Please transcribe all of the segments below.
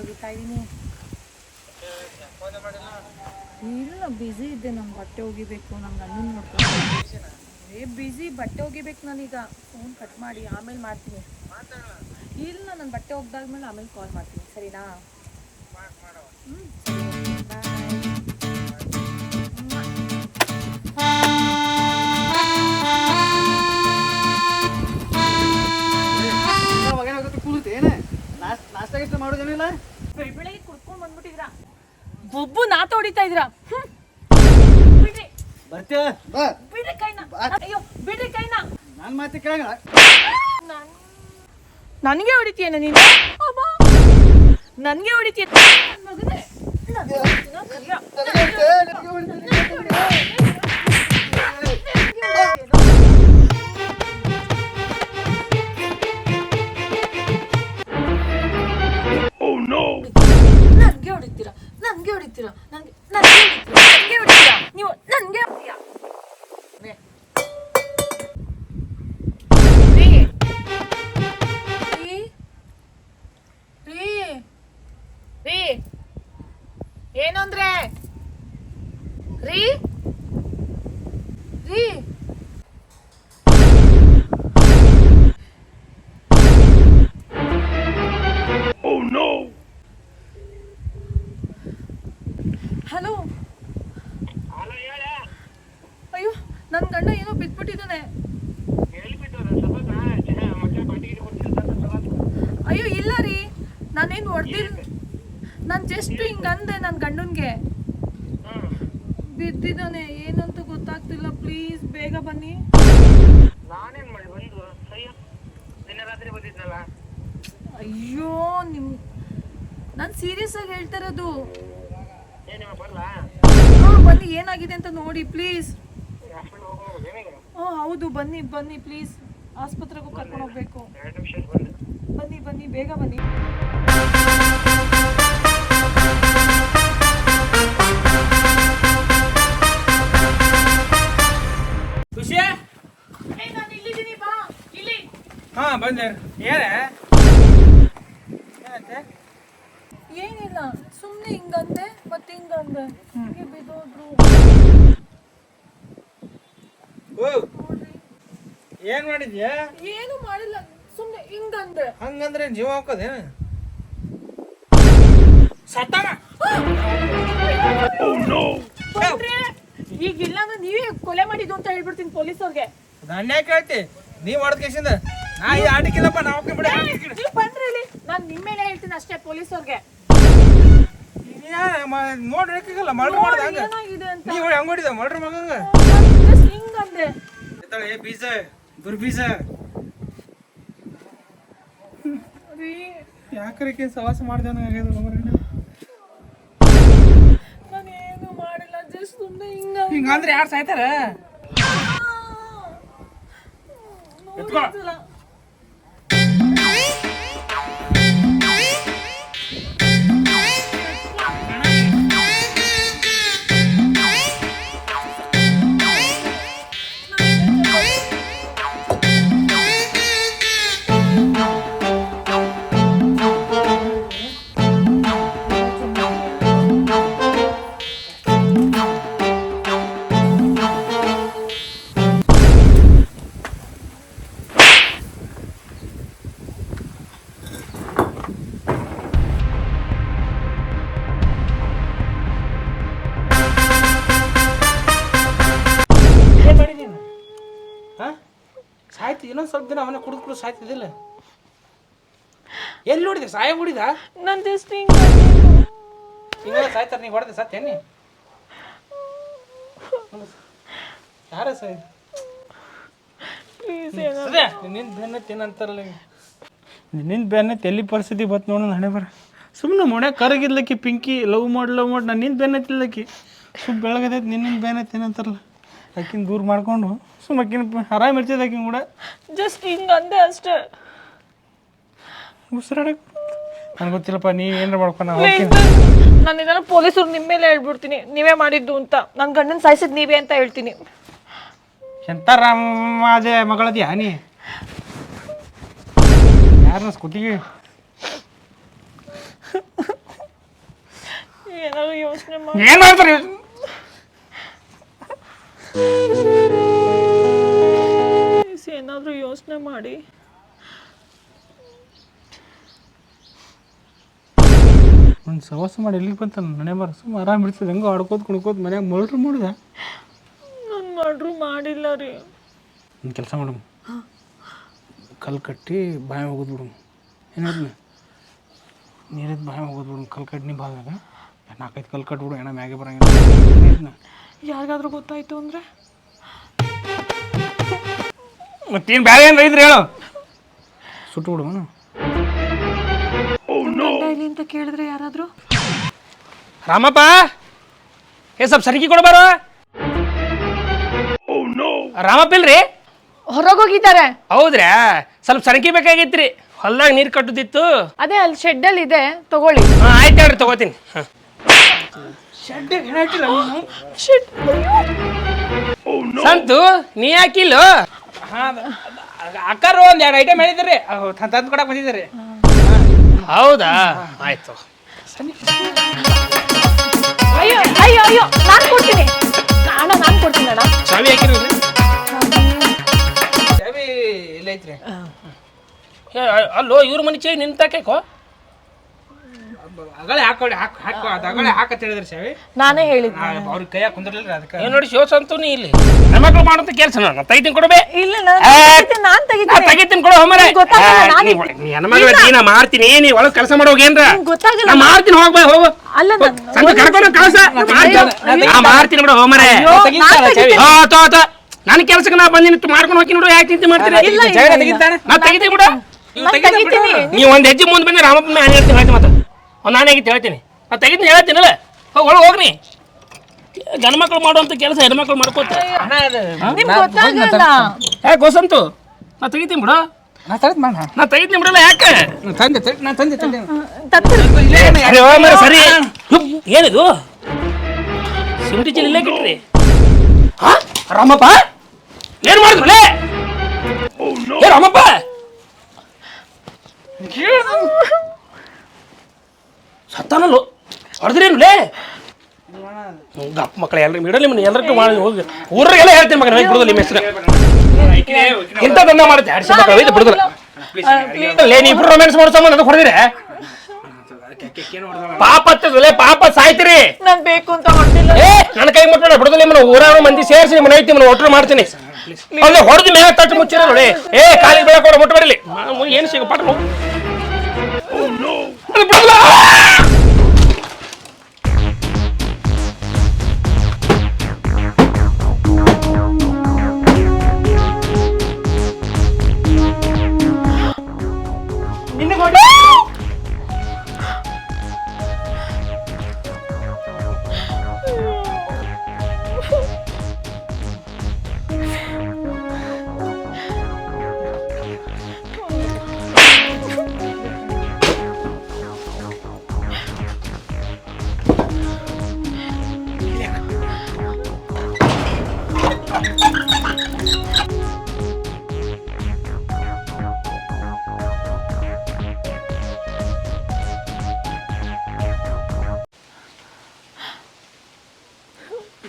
ಬಟ್ಟೆ ಇದೀನಿ ಇಲ್ಲ ಬ್ಯುಸಿ ಇದ್ದೆ. ನಾನು ಬಟ್ಟೆ ಒಗಿಬೇಕು. ನಂಗೆ ಅಣ್ಣನ ನೋಡ್ಕೊಂಡು ಏ ಬ್ಯುಸಿ ಬಟ್ಟೆ ಒಗಿಬೇಕು ನಾನೀಗ. ಫೋನ್ ಕಟ್ ಮಾಡಿ, ಆಮೇಲೆ ಮಾಡ್ತೀನಿ. ಇಲ್ಲ, ನಾನು ಬಟ್ಟೆ ಒಗ್ದಾದ್ಮೇಲೆ ಆಮೇಲೆ ಕಾಲ್ ಮಾಡ್ತೀನಿ. ಸರಿನಾ? ಹ್ಞೂ ನಾತ ಹೊಡಿತಾ ಇದ್ರ ಬಿಡ್ರಿ ಬರ್ತೀಯ ಬಾ ಬಿಡ್ರಿ ಕೈನ ಅಯ್ಯೋ ಬಿಡ್ರಿ ಕೈನ ನನ್ನ ಮಾತಿ ಕೇಳಂಗಿಲ್ಲ ನನಗೆ ಹೊಡಿತೀಯನ ನೀನು ಅಮ್ಮ ನನಗೆ ಹೊಡಿತೀಯ ನನ್ ಮಗನೇ ನನ್ಗೆ ಹೊಡಿತೀರಾ ನನ್ಗೆ ನನ್ಗೆ ಏನೋ ಬಿದ್ಬಿಟ್ಟಿದ್ದಾನೆ ಅಯ್ಯೋ ಇಲ್ಲ ರೀ. ನಾನೇನು ಹೊಡೆದಿಲ್ಲ ನಾನು ಜಸ್ಟ್ ಹಿಂಗೆ ಅಂದೆ ನನ್ನ ಗಂಡನ್ಗೆ. ಬಿದ್ದಿದ್ದಾನೆ. ಏನಂತ ಗೊತ್ತಾಗ್ತಿಲ್ಲ. ಪ್ಲೀಸ್ ಬೇಗ ಬನ್ನಿ. ನಾನೇನ್ ಮಾಡಿ ಬಂದು ಅಯ್ಯೋ ನಿನ್ನೆ ರಾತ್ರಿ ಬಂದಿದ್ನಲ್ಲ? ಅಯ್ಯೋ ನಿಮ್ ನಾನು ಸೀರಿಯಸ್ ಆಗಿ ಹೇಳ್ತಾ ಇರೋದು. ಬನ್ನಿ. ಏನಾಗಿದೆ ಅಂತ ನೋಡಿ ಪ್ಲೀಸ್ ಹೌದು ಬನ್ನಿ ಬನ್ನಿ ಪ್ಲೀಸ್ ಆಸ್ಪತ್ರೆಗೂ ಕರ್ಕೊಂಡು ಹೋಗ್ಬೇಕು. ಬನ್ನಿ ಬನ್ನಿ ಬೇಗ ಬನ್ನಿ. ಮಾಡಿದ್ಯಾ? ಏನು ಮಾಡಿಲ್ಲ. ಸುಮ್ಮನೆ ಹಿಂಗಂದ್ರೆ. ಹಂಗಂದ್ರೆ ಏನ್ ಜೀವ ಸತ್ತಾನ? ಬಂದ್ರೆ ಈಗ ಇಲ್ಲ ಅಂದ್ರೆ ನೀವೇ ಕೊಲೆ ಮಾಡಿದ್ದು ಅಂತ ಹೇಳ್ಬಿಡ್ತೀನಿ ಪೊಲೀಸವ್ರಿಗೆ. ನನ್ನ ಯಾಕೆ ಹೇಳ್ತಿ? ನೀವ್ ಹೊಡೆದ ಕೇಸಿಂದ? ನಾ ಈ ಆಟಕ್ಕಿಲ್ಲಪ್ಪ ನಾವು ಬಿಡ. ನೀವು ಬಂದ್ರಿ ಇಲ್ಲಿ. ನಾನು ನಿಮ್ಮ ಮೇಲೆ ಹೇಳ್ತೀನಿ ಅಷ್ಟೇ ಪೊಲೀಸವ್ರಿಗೆ. ನೋಡಿ ಹೇಳಕ್ಕಾಗಲ್ಲ ಮರ್ಡರ್ ಮಾಡ್ದ ಹಂಗ ಏನಾಗಿದೆ ಅಂತ. ನೀವ್ ಹಂಗ್ ಹೊಡಿದ? ಮರ್ಡರ್ ಮಗಂಗ just ಹಿಂಗಂದೆ ಎತ್ತಾಳೆ ಬೀಜ. ದುರ್ಬೀಜ. ರೀ ಯಾಕರಕ್ಕೆ ಸವಾಸ ಮಾಡ್ದೆ ಆಗ್ಯದ ನಾನು ಏನು ಮಾಡಿಲ್ಲ ಜಸ್ಟ್ ಸುಮ್ಮನೆ ಹಿಂಗ ಹಿಂಗಂದ್ರೆ ಯಾರು ಸಾಯ್ತಾರ? ಎತ್ಕೊ. ಸಾಯ್ತಿ ಇನ್ನೊಂದು ಸ್ವಲ್ಪ ದಿನ ಅವನೇ ಕುಡಿದು ಕುಡಿದು ಸಾಯ್ತಿದ್ದಿಲ್ಲ ಎಲ್ಲಿ ನೋಡಿದೆ ಸಾಯ ಹೊಡಿದ ನನ್ನ ಜಸ್ಟ್ ಹಿಂಗ ಹಿಂಗೆಲ್ಲ ಸಾಯ್ತಾರೆ ನೀ ಹೊಡೆದೆ ಸತ್ತೇನಿ ಯಾರ ಸಾಯ್ ಪ್ಲೀಸ್ ನಿನ್ನ ಬೆನ್ನ ತಿನ್ನಂತಾರಲ್ಲ ನಿನ್ನ ಬೆನ್ನ ಎಲ್ಲಿ ಪರಿಸ್ಥಿತಿ ಬತ್ ನೋಡೋಣ ಹಣೆ ಬರ. ಸುಮ್ಮನೆ ಮೊಣೆ ಕರಗಿದ್ಲಕ್ಕಿ ಪಿಂಕಿ ಲವ್ ಮಾಡಿ ಲವ್ ಮಾಡಿ ನಾನು ನಿನ್ನ ಬೆನ್ನ ತಿಲ್ಲಕ್ಕಿ ಸುಮ್ಮ ಬೆಳಗದೈತಿ ನಿನ್ನ ಬೆನ್ನ ತಿನ್ನಂತಾರಲ್ಲ ಆಕಿನ ದೂರ ಮಾಡ್ಕೊಂಡು ಸುಮ್ಮ ಆಕಿನ ಆರಾಮ್ ಇರ್ತೈತೆ ಆಕಿನ ಕೂಡ. ಜಸ್ಟ್ ಹಿಂಗ ಅಂದೆ ಅಷ್ಟೇ. ಉಸಿರಾಡಕ್ ನನ್ಗೆ ಗೊತ್ತಿಲ್ಲಪ್ಪ ನೀ ಏನಾರ ಮಾಡ್ಕೊಂಡು ನಾವು ನಾನು ಇದನ್ನ ಪೊಲೀಸರು ನಿಮ್ಮ ಮೇಲೆ ಹೇಳ್ಬಿಡ್ತೀನಿ. ನೀವೇ ಮಾಡಿದ್ದು ಅಂತ. ನನ್ನ ಗಂಡನ ಸಾಯಿಸಿದ್ ನೀವೇ ಅಂತ ಹೇಳ್ತೀನಿ. ಎಂತ ರಾಮಾಜ ಮಗಳದ್ಯಾ ನೀ? ಯಾರನ್ನ ಸ್ಕೂಟಿಗೆ? ಏನಾದ್ರು ಯೋಚನೆ ಮಾಡಿ. ಏನ್ ಮಾಡ್ತಾರೆ? ಏನಾದರೂ ಯೋಚನೆ ಮಾಡಿ. ಒಂದು ಸವಾಸ ಮಾಡಿ ಎಲ್ಲಿಗೆ ಬಂತ ಮನೆ ಬರ ಸುಮ್ಮ ಆರಾಮ್ ಇರ್ತದೆ ಹೆಂಗೋ ಆಡ್ಕೋತ ಕುಣ್ಕೋತ ಮನ್ಯಾಗ ಮರ್ಡ್ರ್ ಮಾಡಿದೆ. ನಾನು ಮಾಡ್ರು ಮಾಡಿಲ್ಲ ರೀ. ಒಂದು ಕೆಲಸ ಮಾಡು. ಕಲ್ಲು ಕಟ್ಟಿ ಬಾಯ ಹೋಗೋದು ಬಿಡು. ಏನಾದ್ರು ನೀರಿದ್ದು ಬಾಯಿ ಹೋಗೋದು ಬಿಡು. ಕಲ್ಲು ಕಟ್ಟಿ ನೀ ಬಾಯಾಗ ನಾಲ್ಕೈದು ಕಲ್ಲು ಕಟ್ಬಿಡು. ಏನೋ ಮ್ಯಾಗೆ ಬರಂಗಿಲ್ಲ. ಯಾರಿಗಾದ್ರೂ ಗೊತ್ತಾಯ್ತು ಅಂದ್ರೆ? ಮತ್ತೇನು ಬೇರೆ ಏನು ಇದ್ರೆ ಹೇಳು. ಸುಟ್ಟು ಬಿಡು ಇಲ್ಲಿ ಅಂತ ಕೇಳಿದ್ರೆ ಯಾರಾದ್ರೂ? ರಾಮಪ್ಪ! ಏ ಸ್ವಲ್ಪ ಸರಿಗೆ ಕೊಡಬಾರ ರಾಮಪ್ಪ ಇಲ್ರಿ? ಹೊರಗೋಗಿದ್ದಾರೆ. ಹೌದ್ರಾ? ಸ್ವಲ್ಪ ಸರಕಿ ಬೇಕಾಗಿತ್ರಿ. ಹೊಲ್ದಾಗ ನೀರು ಕಟ್ಟುದಿತ್ತು. ಅದೇ ಅಲ್ಲಿ ಶೆಡ್ಡಲ್ಲಿ ಇದೆ ತಗೊಳ್ಳಿ. ಹಾಂ ಆಯ್ತು ಹೇಳ್ರಿ ತಗೋತೀನಿ. ಹಾಂ. ಸಂತು ನೀ ಹಾಕಿಲ್ಲ ಅಕ್ಕಾರು ಒಂದ್ ಎರಡು ಐಟಮ್ ಹೇಳಿದ್ರಿ. ತಂದು ಕೊಡಕ್ ಬಂದಿದ್ದೀರಿ. ಹೌದಾ? ಆಯ್ತು. ಅಯ್ಯೋ ಅಯ್ಯೋ ಅಯ್ಯೋ ನಾನು ಕೊಡ್ತೀನಿ. ಅಣ್ಣ ನಾನು ಕೊಡ್ತೀನಿ ಅಣ್ಣ. ಚಾವಿ ಹಾಕಿರಿ ಚಾವಿ ಇಲ್ಲ ಐತ್ರಿ ಅಲ್ಲೋ ಇವ್ರ ಮನೆ ಚೈ ನಿಂತಾಕೋ ಅಗಳೇ ಹಾಕೊಳ್ಳಿ ಹಾಕ್ ಹಾಕೋ ಅದು ಅಗಳೇ ಹಾಕತ್ ಹೇಳಿದ್ರಿ ಚಾವಿ ನಾನೇ ಹೇಳಿದ್ದೆ. ಅವ್ರಿಗೆ ಕೈಯಾಗ ಕುಂದಿರ್ಲಿಲ್ಲ ಅದಕ್ಕೆ. ಏನ್ ನೋಡಿ ಶಿವ ನೀ ಇಲ್ಲಿ. ಹೆಣ್ಮಕ್ಳು ಮಾಡೋಂಥ ಕೆಲಸ ನಾನು ತೈತೀನಿ ಕೊಡಬೇ ಇಲ್ಲ ನಾನು ಏ, ತೆಗಿತೀನಿ, ನಾನ್ ನಾ ತೆಗಿತೀನಿ ತೆಗಿತೀನಿ ಕೊಡು ಹೋಮರೆ ಗೊತ್ತಾಗಲ್ಲ, ನಾನೇ- ಹೆಣ್ಮಗಳ ನಾ ಮಾಡ್ತೀನಿ ನೀ ಒಳಗೆ ಕೆಲಸ ಮಾಡೋಗೇನ್ರ ನಿಂಗ್ ಗೊತ್ತಾಗಲ್ಲ. ನಾ ಮಾಡ್ತೀನಿ ಹೋಗ್ಬೇ ಹೋಗು. ಅಲ್ಲ ನಾನು ಸಂತ ಕರ್ಕೊಂಡು ಕಳ್ಸ. ನಾ ಮಾಡ್ತೀನಿ ಬಿಡು ಹೋಮರೆ ಅಯ್ಯೋ, ನಾನ್ ತೆಗಿತೀನಿ. ಹಾ ತೋ ತೋ. ನನ್ನ ಕೆಲಸಕ್ಕೆ ನಾ ಬಂದಿನಿ ಮಾಡ್ಕೊಂಡು ಹೋಗಿ ನೋಡು ಯಾಕೆ ಚಿಂತೆ ಮಾಡ್ತೀರಿ? ಇಲ್ಲ. ತೆಗಿತಾನೆ ನಾ ತೆಗಿತೀನಿ ಬಿಡು. ನಾನ್ ತೆಗಿತೀನಿ ನೀವು ಒಂದ್ ಹೆಜ್ಜೆ ಮುಂದೆ ಬಂದ್ರೆ ರಾಮಪ್ಪ ಹೇಳ್ತೀನಿ ಹೇಳ್ತೀನಿ ಮತ್ತೆ. ಒಂದು ನಾನು ಹೇಗಿತ್ತು ಹೇಳ್ತೀನಿ. ನಾ ತೆಗಿತೀನಿ ಹೇಳ್ತೀನಲ್ಲ? ಹೋಗಿ ಒಳಗೆ ಹೋಗ್ನಿ ಗಂಡ್ಮಕ್ಳು ಮಾಡುವಂಥ ಕೆಲಸ ಹೆಣ್ಮಕ್ಳು ಮಾಡ್ಕೋತ. ನಿಮ್ಗೆ ಗೊತ್ತಾಗಲ್ಲ ಯಾಕೆ ಹೊಸಂತು ನಾ ತೆಗಿತೀನಿ ಬಿಡು. ನಾ ಮಾಡ ನಾ ತೆಗಿತೀನಿ ಬಿಡಲ್ಲ ಯಾಕೆ? ತಂದೆ ನಾ ತಂದೆ ತಂದೆ. ಅರೆ ಓ ಸರಿ. ಹುಪ್, ಏನಿದು? ಸಿಂಟಿ ಚೀಲ ಇಲ್ಲೇ ಕಿಟ್ರಿ ಹಾ? ರಾಮಪ್ಪ? ಏನ್ ಮಾಡಿದ್ರಲೇ ಏ ರಾಮಪ್ಪ? ಸತ್ತಾನಲ್ಲೋ? ಹೊಡೆದ್ರೇನುಲೇ ಗಪ್ಪ ಮಕ್ಕಳು ಎಲ್ರಿ ಬಿಡಲಿ ನಿಮ್ಮನ್ನ ಎಲ್ಲರಿಗೂ ಮಾಡಿ ಹೋಗಿ. ಊರಿಗೆಲ್ಲ ಹೇಳ್ತೀನಿ ಮಗನ ಹೋಗಿ ನಿಮ್ಮ ಹೆಸರು. ಇಂಥ ದಂಧ ಮಾಡುತ್ತೆ ಹರ್ಷ ಮಕ್ಕಳು ಬಿಡುದಿಲ್ಲ. ಲೇ ನೀವು ಇಬ್ರು ರೊಮ್ಯಾನ್ಸ್ ಮಾಡೋ ಸಂಬಂಧ ಅದಕ್ಕೆ ಹೊಡೆದಿರೆ? ಪಾಪ ಹತ್ತದಲೇ ಪಾಪ ಸಾಯ್ತಿರಿ. ನಾನು ಬೇಕು ಅಂತ ಹೊರಟಿಲ್ಲ ಏ ನನ್ನ ಕೈ ಮುಟ್ಟೋಣ ಬಿಡದಿಲ್ಲ ನಿಮ್ಮನ್ನ. ಊರಾಗ ಮಂದಿ ಸೇರಿಸಿ ನಿಮ್ಮನ್ನ ಐತಿ ನಿಮ್ಮನ್ನ ಒಟ್ಟರು ಮಾಡ್ತೀನಿ. ಅಲ್ಲೇ ಹೊಡೆದು ಮೇಲೆ ತಟ್ಟು ಮುಚ್ಚಿರ ನೋಡಿ ಏ ಕಾಲಿಗೆ ಬೆಳಕ ಮುಟ್ಟು ಬರಲಿ ಏನು ಸಿಗ ಪಾಠ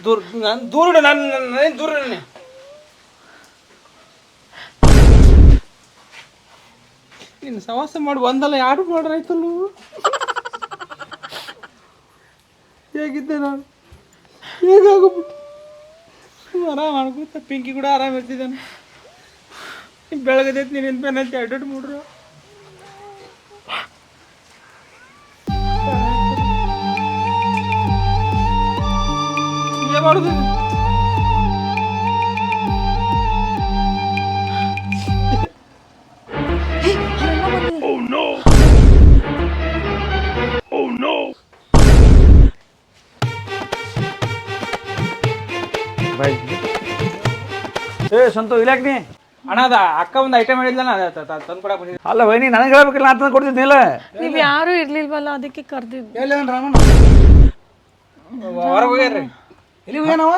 ದೂರ, ನಾನು ದೂರ ನಾನು ನಾನು ದೂರ. ನೀನು ಸವಾಸ ಮಾಡಿ, ಒಂದಲ್ಲ ಯಾರು ಮಾಡ್ರ ಆಯ್ತಲ್ಲ? ಹೇಗಿದ್ದೆ ನಾನು? ಹೇಗಾಗ್ಬಿಟ್ಟು ಆರಾಮ್ ಮಾಡ್ಕೊತ, ಪಿಂಕಿ ಕೂಡ ಆರಾಮ ಇರ್ತಿದ್ದಾನೆ. ಬೆಳಗದೈತಿ ನೀನು ಅಂತ ಎರಡು ಮೂಡ್ರು ಮಾಡುದು? ಏ ಸಂತು ಇಲ್ಲಾಕ್ ನೀ? ಅಣ್ಣ ಅದ ಅಕ್ಕ ಒಂದು ಐಟಮ್ ಹೇಳಿದ್ಲ ತಂದು ಕೊಡಕ್ಕೆ ಬಂದಿದ್ದೆ. ಅಲ್ಲ ವೈನಿ ನನಗೆ ಹೇಳ್ಬೇಕಿಲ್ಲ ನಾ ತಂದು ಕೊಡ್ತಿದ್ನಿಲ್ಲ ನೀವ್ ಯಾರು ಇರ್ಲಿಲ್ವಲ್ಲ ಅದಕ್ಕೆ ಕರ್ದಿದ್ದು. ಎಲ್ಲಿ ರಾಮಣ್ಣ? ಹೊರಗೆ ಹೋಗ್ಯಾರ್ರಿ. ಎಲ್ಲಿ ಹೋಗ್ಯಾನವ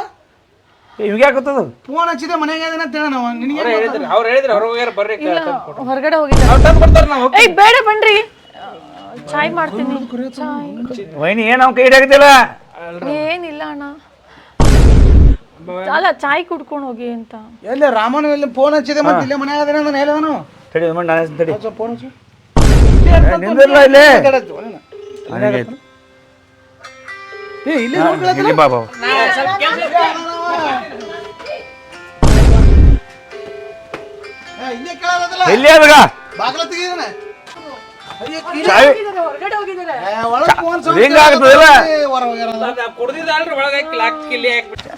ಇವಾಗ ಯಾಕತ್ತದು ಫೋನ್ ಹಚ್ಚಿದೆ ಮನೆಗೆ ಅದನ್ನ ಅಂತ ಹೇಳನವ ನಿನಗೆ ಅವ್ರು ಹೇಳಿದ್ರು ಅವ್ರು ಹೇಳಿದ್ರು ಹೊರಗೆ ಹೋಗ್ಯಾರ ಬರ್ರಿ ಹೊರಗಡೆ ಹೋಗಿದ್ದೆ ಅವ್ರು ತಂದು ಬರ್ತಾರೆ ನಾವು ಏಯ್ ಬೇಡ ಬನ್ರಿ. ಚಾಯ್ ಮಾಡ್ತೀನಿ. ಚಾಯ್. ವೈನಿ ಏನು ಅವ್ನ ಕೈ ಹಿಡಿಯಾಕತ್ತಿಲ್ಲ ಏನಿಲ್ಲ ಅಣ್ಣ. ಅಲ್ಲ ಚಾಯ್ ಕುಡ್ಕೊಂಡು ಹೋಗಿ ಅಂತ. ಎಲ್ಲಿ ರಾಮನ ಎಲ್ಲಿ ಫೋನ್ ಹಚ್ಚಿದೆ ಮತ್ತೆ ಇಲ್ಲೇ ಮನೆಗೆ ಅದನ್ನ ನಾನು ಹೇಳಿದನು ತಡಿ ಒಂದು ನಾನು ತಡಿ. ಫೋನ್ ಹಚ್ಚು. ನಿಂದಿರಲ್ಲ ಇಲ್ಲಿ? ಏ ಇಲ್ಲಿ? ಇಲ್ಲಿ ಬಾ ಬಾ ಏ, ಇಲ್ಲೇ ಅದಾಗ ಬಾಗಿಲ ತೆಗಿದಾನೆ. ಸೌಂಡ್ ರಿಂಗ್ ಆಗ್ತದಲ್ಲ? ಹೊರ ಕುಡ್ದಿದ್ದಲ್ರಿ ಒಳಗೆ ಲಾಕ್ ಕಿಲ್ಲಿ ಹಾಕ್ಬಿಟ್ಟು.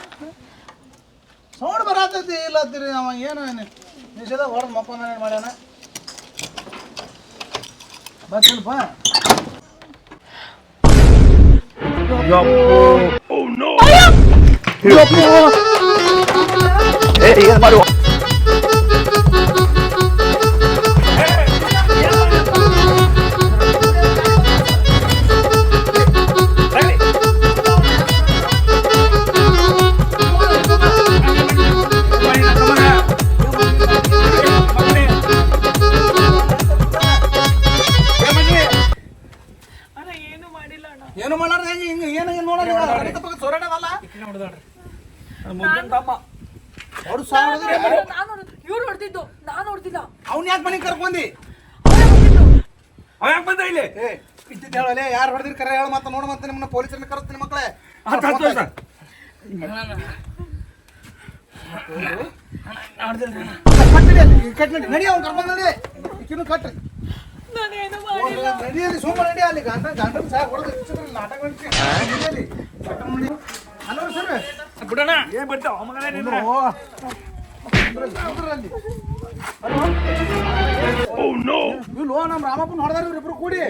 ಸೌಂಡ್ ಬರತೈತಿ ಇಲ್ಲ ಅಂತೀರಿ ಅವ ಏನು ನಿಷೇಧ ಹೊಡೆದು ಮಕ್ಕೊಂದ ಮಾಡ್ಯಾನ? ಬಸ್ಸಲ್ಪ ಏ ಏನು ಮಾಡಿ ಏನು ಕರೆ ಹೇಳ ಮತ್ತೆ ನೋಡ ಮತ್ತೆ ನಿಮ್ಮನ್ನ ಪೊಲೀಸರನ್ನ ಕರೆಸ್ತೀನಿ ಮಕ್ಕಳೇ. ನಡಿ ಅವ್ನು ಕರ್ಕೊಂಡು ನಡಿ. ಈಕಿನೂ ಕಟ್ರಿ ನಡಿಯಲ್ಲಿ ಸುಮ್ಮನೆ ನಡಿ ಅಲ್ಲಿ ಗಂಡ ಗಂಡನ ಸಾಯ ಹೊಡೆದು ನಾಟಕ ನಡಿಯಲ್ಲಿ. Hello sir. ಬಿಡೋಣ. ಏನ್ ಬಿಡ್ತಾವ ಮಗನೇ ನಿಂದ್ರ ಇಲ್ಲೋ ನಮ್ಮ ರಾಮಪ್ಪನ ಹೊಡೆದಾರ ಇವ್ರಿಬ್ರು. ಕೂಡಿ.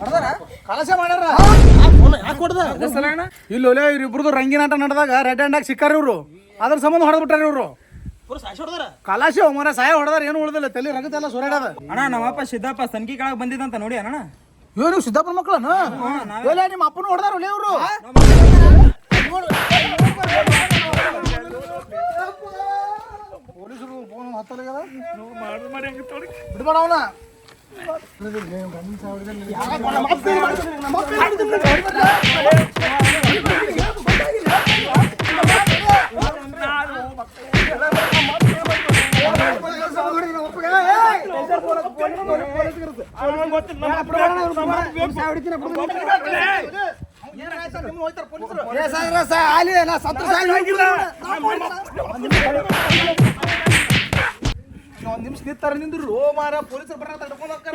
ಹೊಡೆದಾರ? ಕಲಸ ಮಾಡ್ಯಾರ. ಯಾಕೆ ಹೊಡೆದ? ಇಲ್ಲೋಲೆ ಇವ್ರಿಬ್ರದ್ದು ರಂಗಿನಾಟ ನಡೆದಾಗ ರೆಡ್ ಹ್ಯಾಂಡ್ ಆಗಿ ಸಿಕ್ಕಾರ ಇವ್ರು. ಅದ್ರ ಸಂಬಂಧ ಹೊಡೆದ್ಬಿಟ್ಟಾರ ಇವ್ರು. ಕಲಾಶಿ ಮರ ಸಾಯ ಹೊಡೆದಾರ ಏನು ಉಳಿದಿಲ್ಲ. ತಲೆ ರಗತೆಲ್ಲ ಸುರಾಡದ ಅಣ್ಣ ನಮ್ಮಪ್ಪ ಸಿದ್ದಪ್ಪ ಸನ್ಕಿ ಕೆಳಗೆ ಬಂದಿದ್ದಂತ ನೋಡಿ ಅಣ್ಣ. ಇವರು ಸಿದ್ದಪ್ಪನ ಮಕ್ಕಳನ್ನ ಮಕ್ಕಳನ? ಎಲ್ಲ ನಿಮ್ಮ ಅಪ್ಪನ ಹೊಡೆದಾರ ಒಲೆ ಇವರು. ಪೊಲೀಸರು ಫೋನ್ ಹತ್ತಲಾಗ್ಯದ ಬಿಡ್ಬೇಡ ಅವನ. ಒಂದ್ ನಿಮಿಷ ನಿಂತಾರ ನಿಂದ್ರು ಮಾರ ಪೊಲೀಸರು ಬರ ತಡ್ಕೊಂಡು ಹೋಗ್ತಾರ.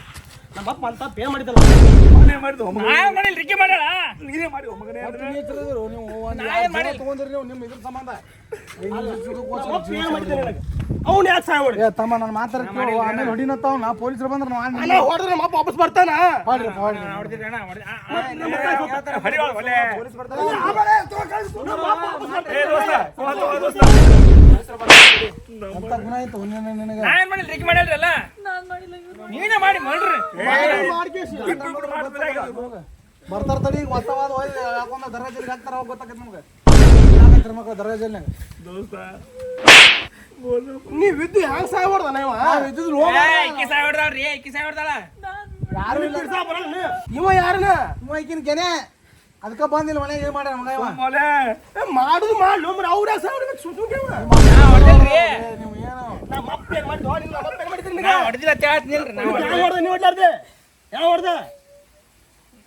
ಅಣ್ಣ ಅಪ್ಪ ಎಲ್ಲಿ ಹೋಗ ನಿಂದ್ರ ಮಾಡಿದ ಅಂತ ಪೇ ಮಾಡಿದಲ್ಲ ಮಾಡಿಲ್ಲ ರಿಕ್ಕಿ ಮಾಡ್ಯಾಳ. ನೀನೇ ಮಾಡಿ ಮಗನೇ ನೀವು ಒಂದ್ ಎರಡ್ ಜನ ತಗೊಂಡ್ರಿ ನೀವು ನಿಮ್ಮ ಇದ್ರ ಸಂಬಂಧ. ಅವ್ನು ಯಾಕೆ ಸಾಯ ಹೊಡಿ ಏ ತಮ್ಮ ನಾನು ಮಾತಾಡ್ತೀವಿ ಆಮೇಲೆ ಹೊಡಿನತ್ತಾವ ನಾ ಪೊಲೀಸರು ಬಂದ್ರೆ ನಾವು ಅಲ್ಲ ಹೊಡೆದ್ರೆ ನಮ್ಮಪ್ಪ ವಾಪಸ್ ಬರ್ತಾನ? ಪಾಡ್ರಿ ಅಣ್ಣ ಹೊಡೆದ ಪೊಲೀಸ್ ಬರ್ತಾರೆ. ಅಂತ ಗುಣ ಆಯ್ತು ನಿನ್ನ- ನಿನಗೆ? ಏನ್ ಮಾಡಿಲ್ಲ ರಿಕ್ಕಿ ನಾನು ಇವ್ರು ನೀನೇ ಮಾಡಿ ಮಾಡ್ರಿ ಬರ್ತಾರ ತಡಿ ಈಗ ಹೊಸವಾದ ಹೋಗಿ ಹಾಕ್ತಾರ ಅವಾಗ ಗೊತ್ತಾಗತ್ತೆ ನಮ್ಗೆ ಯಾಕಂತಾರೆ ಮಕ್ಕಳು ನೀವ್ ಇದ್ದು ಹ್ಯಾಂಗ ನೀವ ಇಕ್ಕಿ ಯಾರು ಇಲ್ಲ? ಇವ ಈಕಿನ ಅದಕ್ಕ ಬಂದಿಲ್ಲ ಮನೆಗೆ ಏನ್ ಮಾಡ್ಯಾರ ಮಗ ಮಾಡುದು ಮಾಡ್ಲು ಅವ್ರ ಸಾವಿರ ಸುಟ್ಟು ನೀವು ಏನು? ನಮ್ಮ ಅಪ್ಪ ಏನ್ ಮಾಡಿ ಹೊಡಿಲ್ಲ ನಮ್ಮ ಅಪ್ಪ ಏನ್ ಮಾಡಿದ್ರಿ ನಿನಗೆ? ಹೊಡೆದಿಲ್ಲ ಹೇಳ್ತೀನಿಲ್ರಿ ನಾವು ಹೊಡೆದ ನೀವು ಹೊಡ್ಲಾರ್ದೆ? ಯಾವ ಹೊಡೆದ?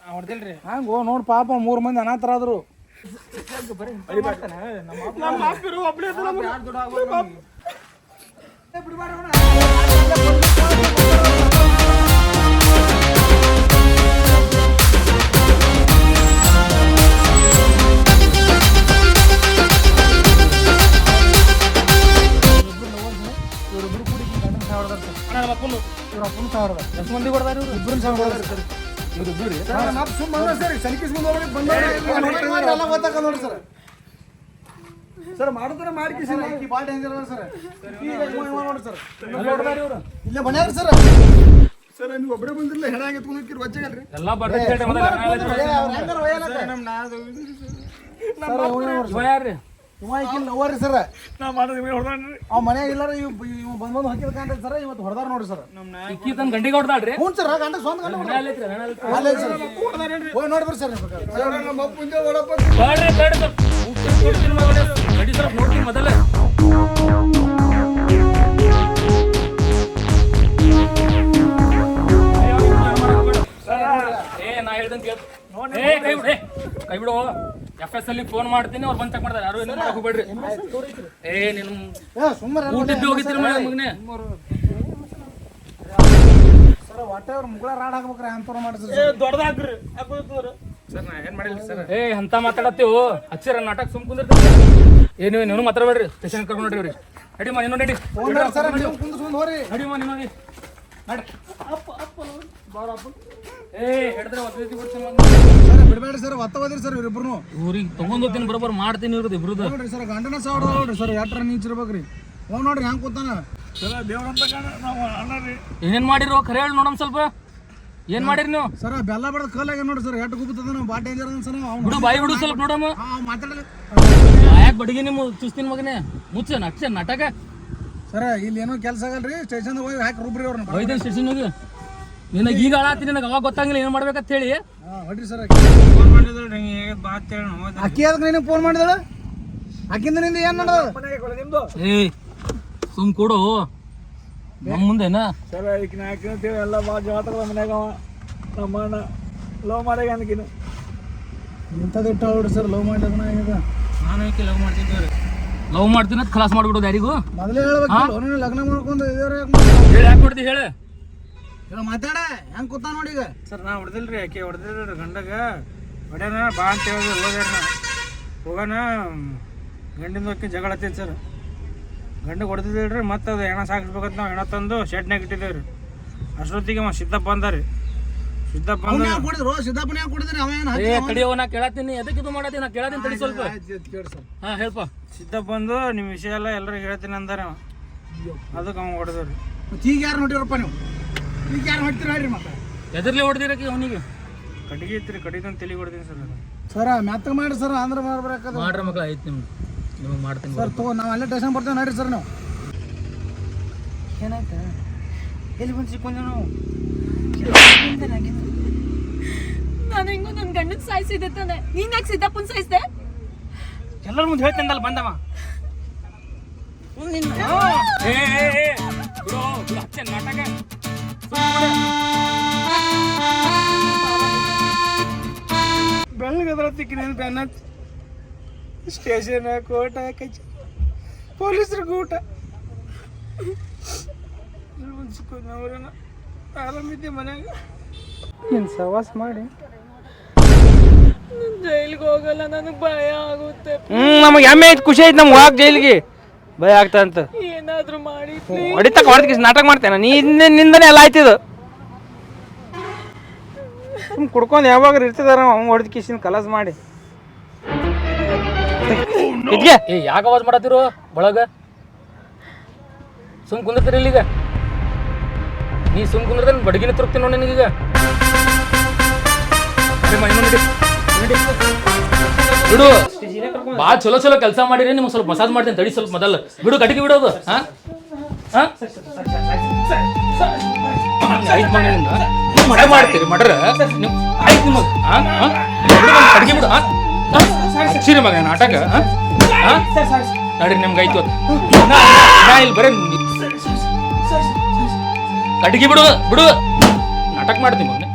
ಹೊಡೆದಿಲ್ರಿ. ಹಂಗೋ ನೋಡ್ ಪಾಪ ಮೂರ್ ಮಂದಿ ಅನಾಥರಾದ್ರು. ನಮ್ಮ ಅಪ್ಪಿರು ಒಬ್ಳೆ ಇದ್ದ ನಮ್ಮ ಇವ್ರಿಬ್ರು ನಮ್ಮ ಅಪ್ಪನು ಇವ್ರ ಅಪ್ಪನ ಸಾಯ ಹೊಡೆದಾರ ಎಷ್ಟು ಮಂದಿ ಹೊಡೆದಾರ ಇವ್ರು? ಸಾಯ ಹೊಡೆದಾರ ಸರ್. ಇವ್ರಿಬ್ರು ನಮ್ಮ ಅಪ್ಪ ಸುಮ್ಮನೆ ಸರ್ ಸಲಿಕಿಸ್ಕೊಂಡು ಹೋಗ್ಲಿಕ್ಕೆ ಬಂದವ್ರೆ ಎಲ್ಲ ಗೊತ್ತಾಗ ನೋಡಿ ಸರ್. ಸರ್ ಮಾಡಿದ್ರೆ ಮಾಡ್ಕಿ ಸರ್ ಈ ಬಾಲ್ ಡೇಂಜರ್ ಅದ ಸರ್. ಇಲ್ಲ ನೋಡಿ ಸರ್. ಇಲ್ಲೇ ಮನ್ಯಾಗ ಸರ್. ಸರ್ ನೀವು ಒಬ್ಬರೇ ಬಂದಿರಲಿಲ್ಲ ಹೆಣ ಎತ್ಕೊಂಡು ವಜ್ಜಾಗಲ್ರಿ ಎಲ್ಲ ಬರ್ತೈತಿ ನಮ್ಮ ನಾದು ಯಾರ್ರಿ? ಇವ ಈಕಿಲ್ ಸರ್ ನಾ ಮಾಡೋದು ಇವ್ನು ಹೊಡ್ದಾನ್ರಿ. ಅವ್ ಮನ್ಯಾಗ ಇಲ್ಲಾರ ಇವ್ ಇವ್ ಬಂದ್ ಬಂದು ಹಾಕಿದ ಕಾಂತ ಸರ್ ಇವತ್ತು ಹೊಡೆದಾರ ನೋಡ್ರಿ ಸರ್ ಇಕ್ಕಿ ತನ್ನ ಗಂಡಿಗೆ ಹೊಡೆದಾಡ್ರಿ ಹ್ಞೂ ಸರ್ ಗಂಡ ಸ್ವಂತ ಗಂಡ ಅಲ್ಲೇ ಸರ್ ಹೋಗಿ ನೋಡಿ ಬರ್ರಿ ಸರ್ ನೀವು ಬೇಕಾದ್ರೆ. ಬೇಡ್ರಿ, ಬೇಡ್ರಿ ಸರ್. ಕೊಡ್ತೀನಿ ಮಗನೇ. ನಡಿ ಸರ್, ನೋಡ್ತೀನಿ ಮೊದಲೇ. ಏ, ನಾ ಹೇಳ್ದಂಗ್ ಏ, ಕೈ ಬಿಡು, ಕೈ ಬಿಡು ಎಫ್ ಎಸ್ ಅಲ್ಲಿ ಫೋನ್ ಮಾಡ್ತೀನಿ ಅವ್ರು ಬಂದ್ ಚೆಕ್ ಮಾಡ್ತಾರೆ. ಯಾರು ಏನು ಮಾಡಕ್ ಹೋಗ್ಬೇಡ್ರಿ. ಏ ನಿನ್ ಏ ಸುಮ್ಮನೆ ಊಟದ್ದು ಹೋಗಿತ್ತೀರಿ ಮಗನೇ. ಏ, ದೊಡ್ಡದಾಕ್ರಿ ಹಾಕೋದ್ರ ಸರ್ ನಾ ಏನ್ ಮಾಡಿಲ್ಲ ಸರ್. ಏ ಅಂತ ಮಾತಾಡತ್ತೀವು? ಹಚ್ಚಿರ ನಾಟಕ ಸುಮ್ ಕುಂದಿರ್ತೀವಿ. ಏನು ನೀನು ಮಾತಾಡಬೇಡ್ರಿ. ಸ್ಟೇಷನ್ ಕರ್ಕೊಂಡು ನೋಡ್ರಿ ಅವ್ರಿಗೆ ಇನ್ನೊಂದು ನೀನು ನಡಿ. ನೀವು ನಡಿಮ್ಮ ನೀನು ನಡಿ. ನಡಿ ಏ ಹಿಡಿದ್ರೆ ಒತ್ತೈತಿ ಬಿಡ್ತೀನಿ ಸರ್ ಬಿಡಬೇಡ್ರಿ ಸರ್ ಒತ್ತ ಹೋದ್ರಿ ಸರ್ ಇವ್ರಿಬ್ರು ಊರಿಗೆ ತಗೊಂಡ್ ಹೋಗ್ತೀನಿ ಬರೋಬ್ಬರ ಮಾಡ್ತೀನಿ ಇವ್ರದ್ದು ಇಬ್ರದ್ದು ನೋಡ್ರಿ ಸರ್ ಗಂಡನ ಸಾವ್ರ ನೋಡ್ರಿ ಸರ್ ಎಟ್ರ ನಿಂಚಿರ್ಬೇಕ್ರಿ ಹೋಗ್ ನೋಡ್ರಿ ಹೆಂಗ್ ಕೂತಾನ. ಸರ್ ದೇವ್ರಂತ ನಾವು ರೀ ಏನೇನ್ ಮಾಡಿರೋ ಖರೆ ಹೇಳಿ ನೋಡಮ್ ಸ್ವಲ್ಪ. ಏನ್ ಮಾಡಿರಿ ನೀವು? ಸರ್ ಬೆಲ್ಲ ಬಡದ ಕಲ್ಲಾಗ ನೋಡ್ರಿ ಸರ್ ಎಟ್ಟು ಗುಬ್ಬತದ ನಾವು ಬಾಟ್ ಡೇಂಜರ್ ಅದ ಸರ್ ಅವ್ನು ಬಿಡು ಬಾಯಿ ಬಿಡು ಸ್ವಲ್ಪ ನೋಡಮ್ಮ. ಮಾತಾಡಲ್ಲ ಬಾಯಾಗ ಬಡಿಗೆ ನಿಮ್ಮ ಚುಸ್ತಿನ ಮಗನೇ. ಮುಚ್ಚ ನಕ್ಷ ನಾಟಕ. ಸರ್ ಇಲ್ಲಿ ಏನೋ ಕೆಲಸ ಆಗಲ್ರಿ ಸ್ಟೇಷನ್ ಹೋಗಿ ಹಾಕಿ ರುಬ್ರಿ ಅವ್ರನ್ನ. ಸ್ಟೇಷನ್ ಹೋಗಿ? ನಿನಗೆ ಈಗ ಹಾಳಾತಿ ನಿನಗೆ ಅವಾಗ ಗೊತ್ತಾಗಿಲ್ಲ ಏನ್ ಮಾಡ್ಬೇಕಂತ ಹೇಳಿ ಹಾ ಹೊಡ್ರಿ ಸರ್ ಫೋನ್ ಮಾಡಿದ್ರಿ ಹೇಗೆ ಬಾ ಅಂತ ಹೇಳಿ ಅಕ್ಕಿ ಅದಕ್ಕೆ ನಿನಗೆ ಫೋನ್ ಮಾಡಿದಳು? ಅಕ್ಕಿಂದ ನಿಂದ ಏನು ನಡೆದ ನಿಮ್ದು? ಏ ಸುಮ್ ಕೊಡು. ನಮ್ಮ ಮುಂದೆನಾ? ಸರ್ ಈಗ ನಾ ಕೇಳ್ತೀವಿ ಎಲ್ಲ ಬಾ ಜಾತಕದ ಮನ್ಯಾಗ ಅವ. ನಮ್ಮ ಅಣ್ಣ ಲವ್ ಮಾಡ್ಯಾಗ ಅನ್ಕಿನ ಇಂಥದ್ದು ಇಟ್ಟ ನೋಡ್ರಿ ಸರ್ ಲವ್ ಮಾಡಿದ ಈಗ ನಾನು ಏಕೆ ಲವ್ ಮಾಡ್ತಿದ್ದೇವೆ ಲವ್ ಮಾಡ್ತೀನಿ ಕ್ಲಾಸ್ ಖಲಾಸ್ ಮಾಡ್ಬಿಡೋದು ಯಾರಿಗೂ? ಮೊದಲೇ ಹೇಳ್ಬೇಕು ಲಗ್ನ ಮಾಡ್ಕೊಂಡು ಇದೇವ್ರಿ ಹೇಳಿ ಹಾಕ್ಬಿಡ್ತಿ ಕೊಡ್ತಿ ಹೇಳಿ ಮಾತಾಡ ಹೆಂಗ್ ಕೂತ ನೋಡಿ ಈಗ? ಸರ್ ನಾ ಹೊಡೆದಿಲ್ರಿ ಆಕೆ ಹೊಡೆದಿಲ್ರಿ ಗಂಡಗ. ಹೊಡ್ಯಾನ ಬಾ ಅಂತ ಹೇಳಿದ್ರು ಹೋಗ್ಯಾರ ನಾ. ಹೋಗೋಣ ಗಂಡಿಂದ ಹೋಗಿ ಜಗಳ ಹತ್ತಿಲ್ಲ ಸರ್. ಗಂಡಿಗೆ ಹೊಡೆದಿದ್ರಿ ಮತ್ತೆ ಅದು ಹೆಣ ಸಾಕಿಸ್ಬೇಕಂತ ನಾವು ಹೆಣ ತಂದು ಶೆಡ್ನಾಗ ಇಟ್ಟಿದ್ದೇವೆ ರೀ ಅಷ್ಟೊತ್ತಿಗೆ ಅವ ಸಿದ್ದಪ್ಪ ಅಂದ ರೀ ಸಿದ್ದಪ್ಪ ಅವ್ನ ಅಂದ ಯಾಕೆ ಕುಡಿದ್ರು ಸಿದ್ದಾಪನ ಯಾಕೆ ಕುಡಿದ್ರಿ ಅವ ಏನು ಏ ತಡಿಯೋ ನಾ ಕೇಳತ್ತೀನಿ. ಎದಕ್ಕೆ ಇದು ಮಾಡತ್ತೀನಿ ನಾ ಕೇಳತ್ತೀನಿ ತಡಿ ಸ್ವಲ್ಪ. ಹಾ ಹೇಳ್ಪ. ಸಿದ್ದಪ್ಪ ಬಂದು ನಿಮ್ಮ ವಿಷಯ ಎಲ್ಲ ಎಲ್ಲರಿಗೆ ಹೇಳ್ತೀನಿ ಅಂದಾರ ಅವ. ಅದಕ್ಕೆ ಅವ ಹೊಡೆದ್ರಿ ಮತ್ತೆ ಈಗ ಯಾರು ನೋಡಿರಪ್ಪ ನೀವು? ಈಗ ಯಾರು ಹೊಡ್ತೀರ ಹೇಳ್ರಿ ಮತ್ತೆ. ಎದರ್ಲಿ ಹೊಡೆದಿರಕ್ಕೆ ಅವನಿಗೆ? ಕಟ್ಟಿಗೆ ರೀ ಕಟ್ಟಿಗೆ ತಲೆ ಹೊಡ್ದೀನಿ ಸರ್ ಸರ್ ಸರ ಮೆತ್ತ ಮಾಡಿ ಸರ್ ಆಂಧ್ರ ಮಾಡ್ಬೇಕಾದ ಮಾಡ್ರ ಮಕ್ಳು ಐತಿ ನಿಮ್ಗೆ ನಿಮಗೆ ಮಾಡ್ತೀನಿ ಸರ್ ತಗೋ ನಾವು ಅಲ್ಲೇ ಸ್ಟೇಷನ್ ಬರ್ತೇವೆ ನೋಡ್ರಿ ಸರ್ ನಾವು. ಏನಾಯ್ತಾ? ಎಲ್ಲಿ ಬಂದು ಸಿಕ್ಕೊಂಡೆ ನಾವು? ನಾನು ಹೆಂಗೋ ನನ್ನ ಗಂಡನ ಸಾಯಿಸಿದೆ ತಾನೆ. ನೀನ್ ಯಾಕೆ ಸಿದ್ದಪ್ಪನ್ ಸಾಯಿಸಿದೆ? ಎಲ್ಲರ ಮುಂದೆ ಹೇಳ್ತೇನೆ ಬಂದವ. ಏ ಏ, ಏ, ಬಿಡು, ಹಚ್ಚೆ ನಾಟಕ ಬೆಳಗದ್ರ ತಿಕ್ಕಿನ ಬೆನ್ನ ಸ್ಟೇಷನ್ ಕೋಟ ಕಚ್ ಪೊಲೀಸರು ಊಟ. ಅವ್ರನ್ನ ಆರಾಮಿದ್ದೆ ಮನ್ಯಾಗ. ನಿನ್ ಸವಾಸ ಮಾಡಿ. ಜೈಲಿಗೆ ಹೋಗಲ್ಲ ನನಗೆ ಭಯ ಆಗುತ್ತೆ. ಹ್ಮ್ ನಮಗೆ ಹೆಮ್ಮೆ ಐತೆ ಖುಷಿ ಐತೆ ನಮ್ಗೆ ಹೋಗಿ ಜೈಲಿಗೆ. ಭಯ ಆಗ್ತಾ ಅಂತ ಏನಾದ್ರೂ ಮಾಡಿ ಹೊಡಿತಕ್ಕ ಹೊಡೆದ ನಾಟಕ ಮಾಡ್ತೇನೆ ನೀ ನಿಂದನೇ ಎಲ್ಲ ಆಯ್ತಿದು ಸುಮ್ ಕುಡ್ಕೊಂಡು ಯಾವಾಗ ಇರ್ತಿದಾರ ಅವ್ನು ಹೊಡೆದ ಕಿಸಿನ ಕಲಾಸ್ ಮಾಡಿ. ಇದ್ಗೆ? ಏ ಯಾಕೆ ಅವಾಜ್ ಮಾಡತ್ತಿರು ಒಳಗ? ಸುಮ್ ಕುಂದಿರ್ತೀರಿ ಇಲ್ಲಿಗ? ನೀ ಸುಮ್ ಕುಂದ್ರದ ಬಡಗಿನ ತೃಪ್ತಿ ನೋಡಿ ನಿನಗೀಗ. ಬಿಡು. ಬಾ, ಚಲೋ ಚಲೋ ಕೆಲಸ ಮಾಡಿರಿ, ನಿಮ್ಗೆ ಸ್ವಲ್ಪ ಮಸಾಜ್ ಮಾಡ್ತೀನಿ, ತಡಿ ಸ್ವಲ್ಪ ಮೊದಲು. ಬಿಡು, ಕಟ್ಟಿಗೆ ಬಿಡೋದು, ಹಾ? ಹಾ? ಐದು ಮನೆ ಮಡ ಮಾಡ್ತೀರಿ ನೀವು ಆಯ್ತು ನಿಮಗೆ ಹಾಂ? ಹಾಂ? ಕಟ್ಟಿಗೆ ಬಿಡು, ಹಾಂ? ಹಚ್ಚಿರಿ ಮಗ ನಾಟಕ, ಹಾ? ನಡ್ರಿ, ನಿಮ್ಗೆ ಆಯ್ತು. ನಾ ಇಲ್ಲಿ ಬರೀ ಕಟ್ಟಿಗೆ ಬಿಡು ಬಿಡು. ನಾಟಕ ಮಾಡ್ತೀನಿ ಮಗನೇ.